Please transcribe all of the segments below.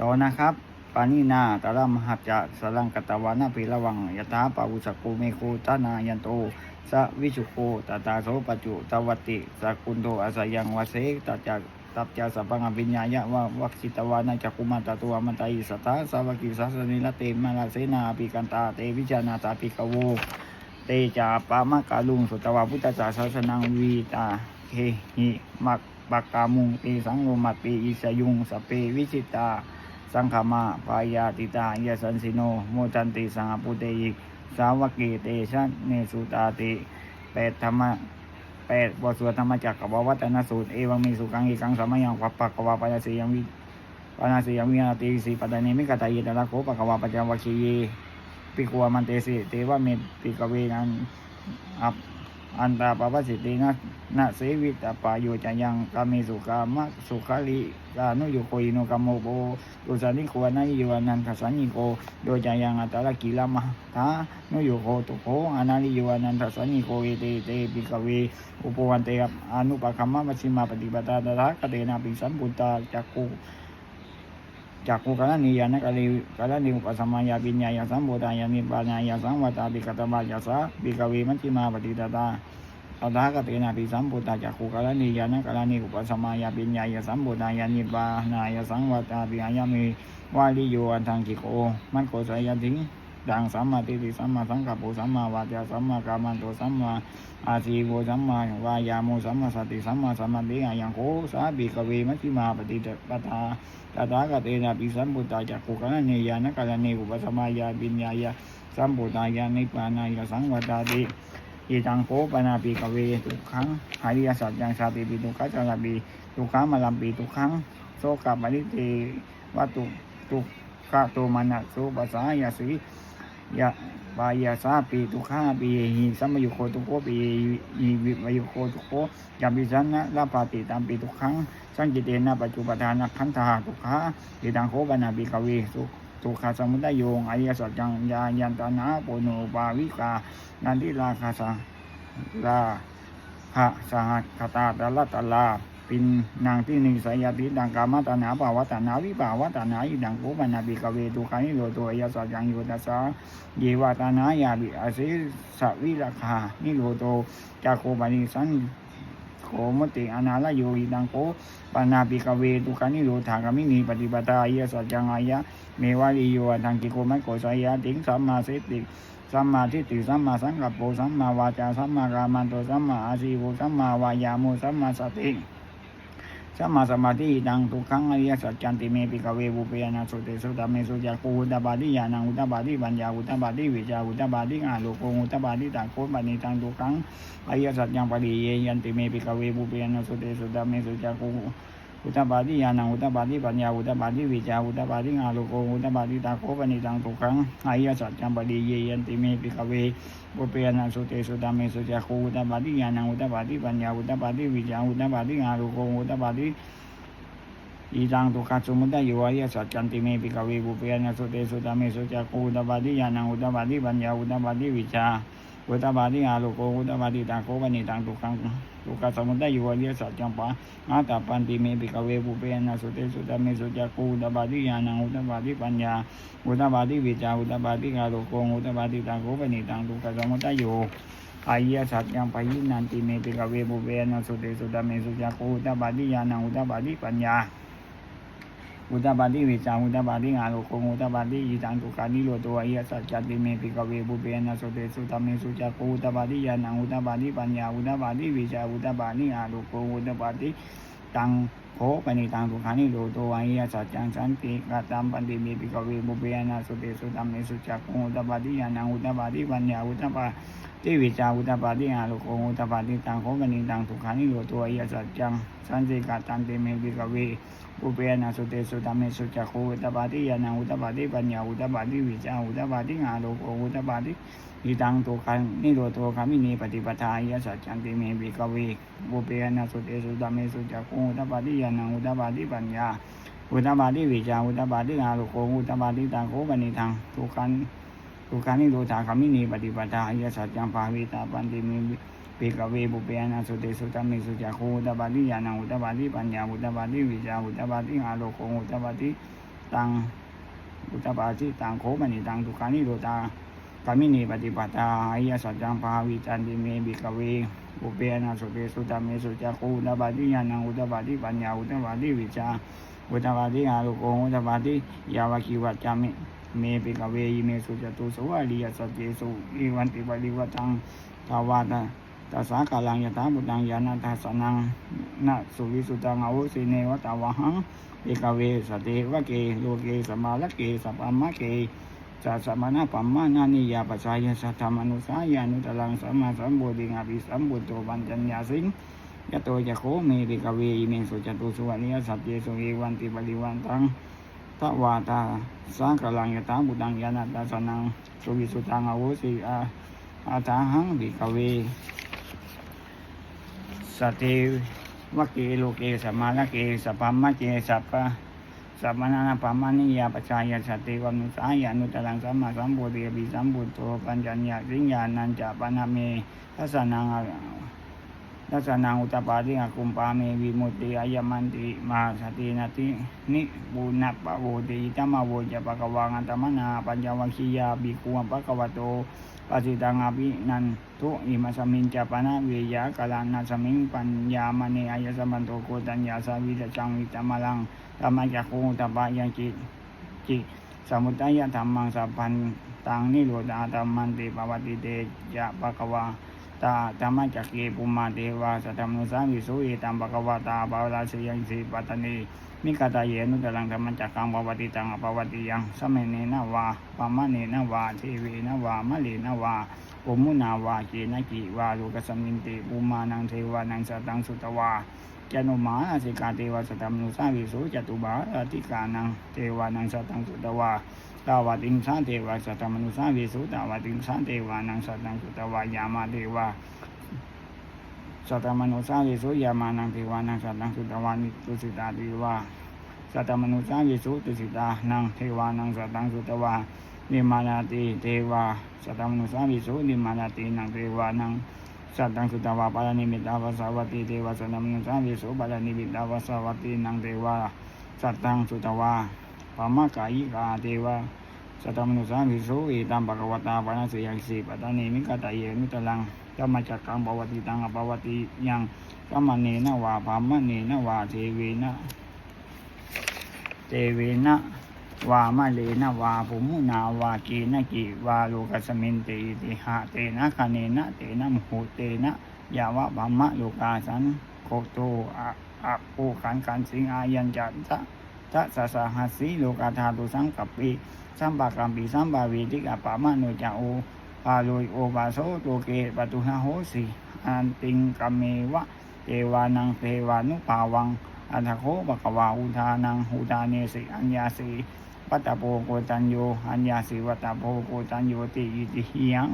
ต่อนะครับปานินาตระมหัจจะสลังกตวานาปิระวังยถาปาวุสกโกเมโคตานายันโตสะวิชุโกตตาโสปจุตวติสกุณโตอาสยังวาเสตัจจตัจจสัพพังอภิญญายะวะวัคสิตวานาจักุมาตตัวมันตาอิสตาสาวกิสัสนิละเตมาลาเสนาปิกันตาเตวิจานาตาปิกโวเตจาปามะกาลุงสุตวาพุทธจาสาสนังวีตาเคหิมักปักกามุงเอสังโลมัตปีอิสยุงสเปวิชิตา สังขมาปายาติตายสันสิโน โมจันติสังฆปุเตยิก สาวกีเตชันเนสุตาติแปดธรรมะแปดบทสวดธรรมจักรกับวัตนสูตร เอวังมีสุขังอีกังสมัยังวัปปะกวาปัญสียังวิปานาสียังวินาติสีปัตตานิมิกตายตระโคปะกวาปัจจวัคีเยปิกวามันเตสิเทวะเมปิกเวนันอัป อันตาปปัสสิตินะนะเสวิตาปาโยจะยังกามิสุกามะสุขาลิกานุโยโคอิโนกามโมโปตุสันนิโควานายิวานันทสันนิโกโดยจะยังอัตตะกิลามะทานุโยโคตุโคอนาลิยิวานันทสันนิโกเอเตเตปิกเวอุปวันเตอนุปคัมมะมัชิมาปฏิปทาตถาคเตนะปิสัมพุตตาจักขุ จากกุกะนียานะกะลีกะละนิอุปสมายาปิญญายาสัมโพธายานิปานายาสังวัตตาปิกตบายาสาปิกเวมัชฌิมาปฏิตตาตถาคเตนาปิสัมพุตาจากกุกะละนิยานะกะละนิอุปสมายาปิญญายาสัมโพธายานิปานายาสังวัตตาปิอายามิวาลิโยอันทังกิโกมันโกสายาทิง ดังสัมมาทิฏฐิสัมมาสังกัปปุสัมมาวาจาสัมมากามันโตสัมมาอาชีโวสัมมาวายาโมสัมมาสติสัมมาสมาธิอายังโกสาปิกเวมัชฌิมาปฏิปทาตถาคเตนะปิสัมพุทธาจักขุกะเนยานะกะลเนอุปสมายาปิญญายาสัมพุทธายานิปานายาสังวัตาติอิตังโคปนาปิกเวทุกขังหาริยสัจยังชาติปิทุกขจาราปิทุกขังมาลัมปิทุกขังโสกะปริเตวัตุทุกขะโตมานะสุปัสสายาสี ยะวายาสาปีทุกขาปีหิสัมยุโคทุกโคปีหิวิวยุโคทุกโคยัมปิสันนะลาปาติตามปีทุกขังสังกิเตนะปัจจุปทานะขันธาทุกขาอิตังโคบานาบิกเวสุทุกขาสมุทัยโยงอริยสัจจังยายันตนาโปโนปาวิกานันทิราคาสาลาหะสหัสคตาตะละตะลา ปินนางที่หนึ่งสายาติดังกามตนาภาวตนาวิภาวตนาอิดังโคบานาบิกเวทุกขานิโรตอริยสัจังโยตัสสะเยวตานายาบิอาศิสวิราคานิโรโตจาโคบานิสันโขมติอนาลโยอิดังโกปานาปิกเวตุกานิโรธากามินีปฏิปทาเยสัจังอายะเมวาลิโยทังกิโกมัโกสายะติงสัมมาสิติสัมมาทิฏฐิสัมมาสังกัปโปสัมมาวาจาสัมมากามันโตสัมมาอาชีโวสัมมาวายาโมสัมมาสติ สัมมาสมาธิดังทุกขังอริยสัจจันติเมปิกเวบุเปยนาสุเตสุตเมสุจักโกอุตบาทิยานังอุตบาทิปัญญาอุตบาทิวิจาอุตบาทิอาโลโกอุตบาทิตาโคปณิตังทุกขังอริยสัจยังปริเยยันติเมปิกเวบุเปยนาสุเตสุตเมสุจักขุ อุตตบาทิยานังอุตตบาทิปัญญาอุตตบาทิวิจาอุตตบาทิอาโลโกอุตตบาทิตาโคปนิตังทุกขังอริยสัจยังปริเยยันติเมปิกเวบุเปยนะสุเตสุตเมสุจักขุอุตตบาทิยานังอุตตบาทิปัญญาอุตตบาทิวิจาอุตตบาทิอาโลโกอุตตบาทิอีตังตุกัสมุทัยโยอริยสัจจันติเมปิกเวบุเปยนะสุเตสุตเมสุจักขุอุตตบาทิยานังอุตตบาทิปัญญาอุตตบาทิวิจาอุตตบาทิอาโลโกอุตตบาทิตังโคปนิตังทุกขัง ทุกขสมุทัยโยอริยสัจจังปะอาตาปันติเมปิกเวปุเปนะสุเตสุตามสุจักกูอุตบาทิญาณังอุตบาทิปัญญาอุตบาทิวิจาอุตบาทิกาโลโกอุตบาทิตังโคปนิตังทุกขสมุทัยโยอริยสัจยังปะยินันติเมปิกเวปุเปนะสุเตสุตามสุจักกูอุตบาทิญาณังอุตตบาทิปัญญา ဝတ္တပါတိဝေစာဝတ္တပါတိငါလိုကိုငုတ္တပါတိဤတံဒုက္ခနိရောဓဝိယသစ္စာတိမေပိကဝေဘုပေနသုတေသုတမေသုချကိုဝတ္တပါတိယနာဝတ္တပါတိပညာဝတ္တပါတိဝေစာဝတ္တပါတိငါလိုကိုငုတ္တပါတိတံဘောပဏိတံဒုက္ခနိရောဓဝိယသစ္စာသံတိကတံပန္တိမေပိကဝေဘုပေနသုတေသုတမေသုချကိုငုတ္တပါတိယနာဝတ္တပါတိပညာဝတ္တပါတိဝေစာဝတ္တပါတိငါလိုကိုငုတ္တပါတိတံဘောပဏိတံဒုက္ခနိရောဓဝိယသစ္စာသံတိကတံတေမေပိကဝေ อุตตบนัสุเปนะสุเตสุตเมสุจักขุตตบาทิยานังอุตตบาทิปัญญาอุตตบาทิวิจาอุตตบาทิอาโลโกอุตตบาทิอิตังตุคันนิโรโตคามินีปฏิปทายัสสะจันติเมบิกเวอุเปนะสุเตสุตเมสุจักขุตตบาทิยานังอุตตบาทิปัญญาอุตตบาทิวิจาอุตตบาทิอาโลโกอุตตบาทิตังโคปนิทังทุคันทุคันนิโรธาคามินีปฏิปทายัสสะจังภาวิตาปันติเม ปิกเวบุเปยนะสุเตสุตมิสุจักขุอุตบาทิญาณังอุตบาทิปัญญาอุตบาทิวิจาอุตบาทิอาโลโกอุตบาทิตังอุตตปาทิตังโขมณีตังทุกานิโรตากามินีปฏิปทาอายสัจจังภาวิจันติเมบิกเวอุเปยนะสุเปสุตเมสุจักขุอุตตปาทิญาณังอุตตปาทิปัญญาอุตตปาทิวิชาอุตตปาทิอารุโกอุตตปาทิยาวกิวัจจามิเมปิกเวยิเมสุจตุสวะริยสัจเจสุอิวันติปฏิวัตังทาวาตา ตัสสะกาลังยะถาบุตังยานาทัสนังนะสุวิสุตังอาวุสิเนวตาวะหังเอกเวสเตวะเกโลเกสมาลเกสัพมะเกสัสสมณะปัมมานานิยาปัสสายสัทธมนุสายานุตลังสัมมาสัมโพธิงอภิสัมบุตโตปัญญญาสิงยะโตจะโคเมริกเวอิเมสุจตุสุวรรณิยสัพเยสุเอวันติปริวันตังตวาตาสังกลังยะถาบุตังยานาทัสนังสุวิสุตังอาวุสิอาอาถาหังบิกเว สติวเกโลเกสัมมาลเกสัพพมะเกสัพพะสัพพนานาปัมานิยาปชายสติวันุสายานุตลังสัมมาสัมโพธิอภิสัมพุทโธปัญญญาสิญญาณัญจะปนาเมทัสนังทัสสนังอุตปาทิอาคุมปาเมวิมุตติอายมันติมาสตินาตินิบุญนัปปะโวติตัมมาโวจะปะกวังอันตมนาปัญญวัคคียาบิกุวปะกวโต ปฏิตังอภินันทุอิมาสมินจปนะเวยากาลานาสมิงปัญญามณีอายสัมปันโตโกตัญญาสาวิจจังวิตมะลังธรรมจักขุตปะยังจิตจิสมุทัยธรรมังสัพพันตังนิโรธาธรรมันติปวัติเตจะปะกวา ตาธรรมจักเกปุมาเทวาสัตมนุสาวิสุเอตัมปะกวาตาบาลาสยังสิปัตตนีมิกตาเยนุตลังธรรมจักกังปวัติตังปวัติยังสมเนนะวาปามะเนนะวาเทเวนะวามะเลนะวาปุมุนาวาเกนกิวาลูกสมินติปุมานังเทวานังสตังสุตวาจนุมาสิกาเทวาสตัมนุสาวิสุจตุบาอติกานังเทวานังสตังสุตวา ตาวาติงสาเทวาสัตัมนุสาวิสุตาวาติงสาเทวานังสัตตังสุตวายามาเทวาสัตตมนุสาวิสุยามานังเทวานังสัตตังสุตวานิตุสิตาติวาสัตตมนุสาวิสุตุสิตานังเทวานังสัตตังสุตวานิมานาติเทวาสัตตมนุสาวิสุนิมานาตินังเทวานังสัตตังสุตวาปารานิมิตาวาสาวติเทวาสัตตมนุสาวิสุปารานิมิตาวาสาวตินังเทวาสัตตังสุตวา ปามะกายิกาเทวาสัตมนุสาวิสุเอตัมปะกวตาปานาสยังสีปัตานีมิกาตาเยนุตลังธรรมจักกังปวัติตังอปวัติยังกัมมะเนนวาภามะเนนวาเทเวนะเทเวนะวามะเลนะวาภุมุนาวากีนะกิวาโลกัสมินเตอิติหะเตนะคะเนนะเตนะมหุเตนะยาวะภามะโลกาสันโคโตอะอะปูขันกันสิงอายัญจัตตะ ทะสสะหัสสีโลกาธาตุสังกัปปิสัมปะกัมปิสัมปะเวทิกะปะมะโนจะโอปาโลยโอบาโสโตเกปตุหะโหสีอันติงกัมเมวะเทวานังเทวานุภาวังอันทโคปะกวาอุทานังหูตาเนสิอัญญาสีปัตตโปโกตัญโยอัญญาสีวัตตโปโกตัญโยติอิติเหิยัง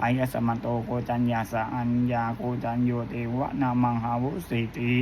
อายสมันโตโกตัญญาสะอัญญาโกตัญโยเทวะนามังหาวุสิติ